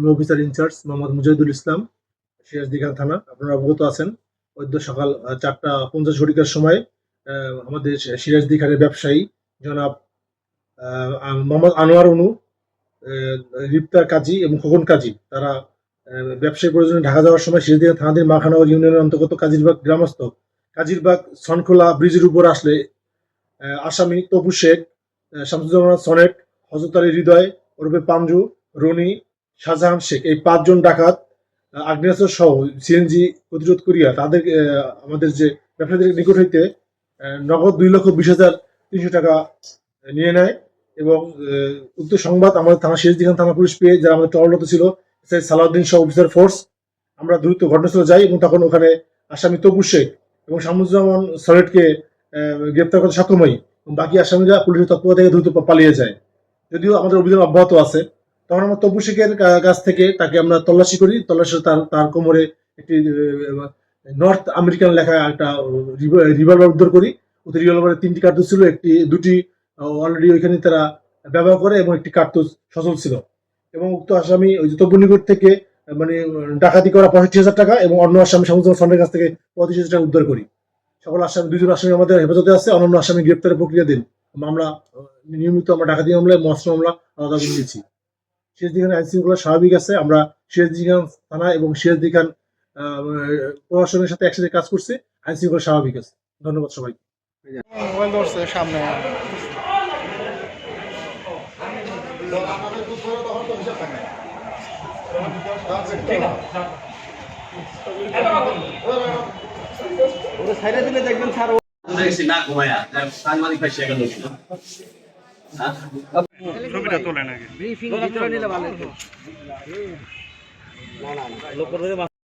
আমি officer in charge Mohammad Mujahidul Islam Sirajdikhan থানা। আপনারা অবগত আছেন বৈদ্য সকাল চারটা পঞ্চাশ ঘটিকার সময় আমাদের সিরাজদিঘানের ব্যবসায়ী জনাব মোহাম্মদ আনোয়ার অনু রিপ্তার কাজী এবং খোকন কাজী, তারা ব্যবসায়ী প্রয়োজনে ঢাকা যাওয়ার সময় সিরাজদিঘা থানাধীন মাখানগর ইউনিয়নের অন্তর্গত কাজীরবাগ গ্রামস্থ। কাজিরবাগ সনখোলা ব্রিজের উপর আসলে আসামি তপু শেখ শামসুজ্জামান সনেট হজরত আলী হৃদয়, ওরফে পাঞ্জু, রনি শাহজাহান শেখ, এই পাঁচজন ডাকাত, আগ্নেয়াস্ত্র সহ সিএনজি প্রতিরোধ করিয়া তাদের আমাদের যে ব্যবসায়ীদের নিকট হইতে নগদ দুই লক্ষ বিশ হাজার তিনশো টাকা নিয়ে নেয় এবং উক্ত সংবাদ আমাদের থানা শেষদিখান থানা পুলিশ পেয়ে যারা আমাদের টহলরত ছিল সালাউদ্দিন সহ অফিসার ফোর্স, আমরা দ্রুত ঘটনাস্থলে যাই এবং তখন ওখানে আসামি তবু শেখ এবং শামসুজ্জামান সরেটকে গ্রেপ্তার করতে সক্ষম হই এবং বাকি আসামিরা পুলিশের তৎপরতা থেকে দ্রুত পালিয়ে যায়। যদিও আমাদের অভিযান অব্যাহত আছে তখন আমরা তবু শেখের কাছ থেকে তাকে আমরা তল্লাশি করি। তল্লাশি তার তার কোমরে একটি নর্থ আমেরিকান লেখা একটা রিভলভার উদ্ধার করি। ওতে রিভলভারের তিনটি কার্তুজ ছিল। একটি, দুটি অলরেডি ওইখানে তারা ব্যবহার করে এবং একটি কার্তুজ সচল ছিল। এবং উক্ত আসামি ওই তব্বু নিকট থেকে মানে ডাকাতি করা পঁয়ষট্টি হাজার টাকা এবং অন্য আসামি সমুদ্র ফন্ডের কাছ থেকে পঁয়ত্রিশ হাজার টাকা উদ্ধার করি। সকল আসামি, দুজন আসামি আমাদের হেফাজতে আছে। অন্যান্য আসামি গ্রেপ্তারের প্রক্রিয়া দিন। মামলা, নিয়মিত আমরা ডাকাতি মামলায় মস্ত মামলা আলাদা দিয়েছি। সিরাজদিখান আইন শৃঙ্খলা স্বাভাবিক আছে। আমরা সিরাজদিখান থানা এবং সিরাজদিখান আহ, প্রশাসনের সাথে একসাথে কাজ করছি। আইন শৃঙ্খলা স্বাভাবিক আছে। ধন্যবাদ সবাই মোবাইল ধরছে সামনে। ওরা ছাইরা দিলে দেখবেন স্যার না ঘুমায়া সাংবাদিক ভাই সেখানে ছবিটা তোলেন আগে। ব্রিফিং নিলে ভালো